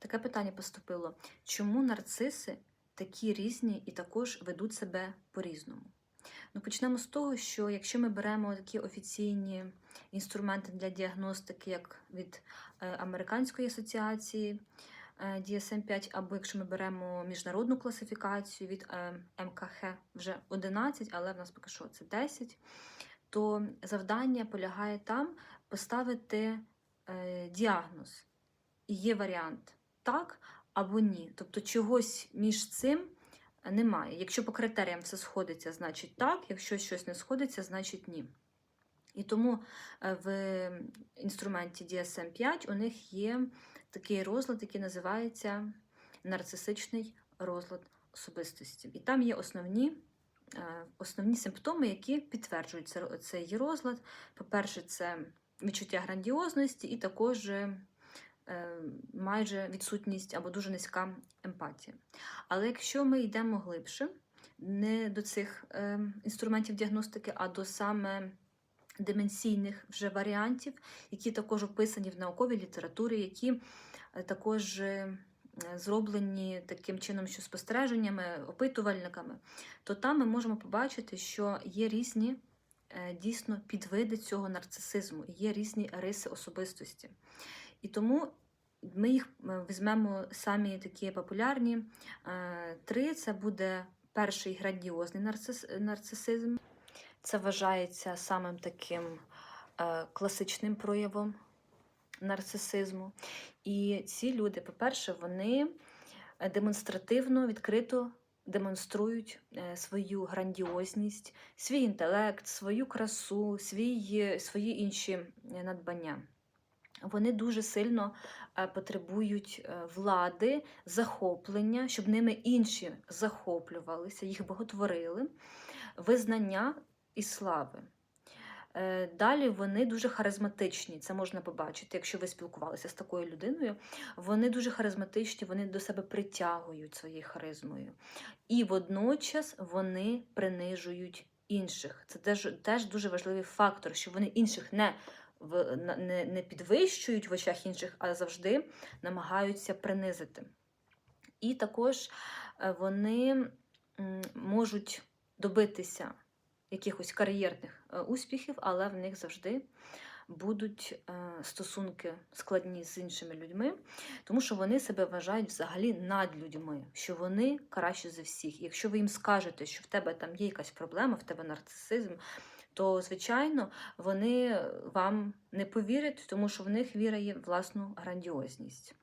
Таке питання поступило: чому нарциси такі різні і також ведуть себе по-різному? Ну, почнемо з того, що якщо ми беремо такі офіційні інструменти для діагностики, як від е, Американської асоціації е, DSM-5, або якщо ми беремо міжнародну класифікацію від е, МКХ вже 11, але в нас поки що це 10, то завдання полягає там поставити діагноз. І є варіант так або ні. Тобто чогось між цим немає. Якщо по критеріям все сходиться, значить так, якщо щось не сходиться, значить ні. І тому е, в інструменті DSM-5 у них є такий розлад, який називається нарцисичний розлад особистості. І там є основні, е, основні симптоми, які підтверджують цей розлад. По-перше, це відчуття грандіозності і також е, майже відсутність або дуже низька емпатія. Але якщо ми йдемо глибше, не до цих е, інструментів діагностики, а до саме деменційних вже варіантів, які також описані в науковій літературі, які е, також е, зроблені таким чином, що спостереженнями, опитувальниками, то там ми можемо побачити, що є різні е, дійсно підвиди цього нарцисизму, є різні риси особистості. І тому ми їх е, візьмемо самі такі популярні. Е, Три це буде перший грандіозний нарцис, нарцисизм. Це вважається самим таким е, класичним проявом нарцисизму. І ці люди, по-перше, вони демонстративно, відкрито демонструють свою грандіозність, свій інтелект, свою красу, свій, свої інші надбання. Вони дуже сильно е, потребують е, влади, захоплення, щоб ними інші захоплювалися, їх боготворили, визнання і слави. Е, Далі вони дуже харизматичні, це можна побачити, якщо ви спілкувалися з такою людиною. Вони дуже харизматичні, вони до себе притягують своєю харизмою. І водночас вони принижують інших. Це теж, теж дуже важливий фактор, що вони інших не не, підвищують в очах інших, а завжди намагаються принизити. І також е, вони можуть добитися якихось кар'єрних е, успіхів, але в них завжди будуть е, стосунки складні з іншими людьми, тому що вони себе вважають взагалі над людьми, що вони кращі за всіх. Якщо ви їм скажете, що в тебе там є якась проблема, в тебе нарцисизм, то, звичайно, вони вам не повірять, тому що в них віра є власну грандіозність.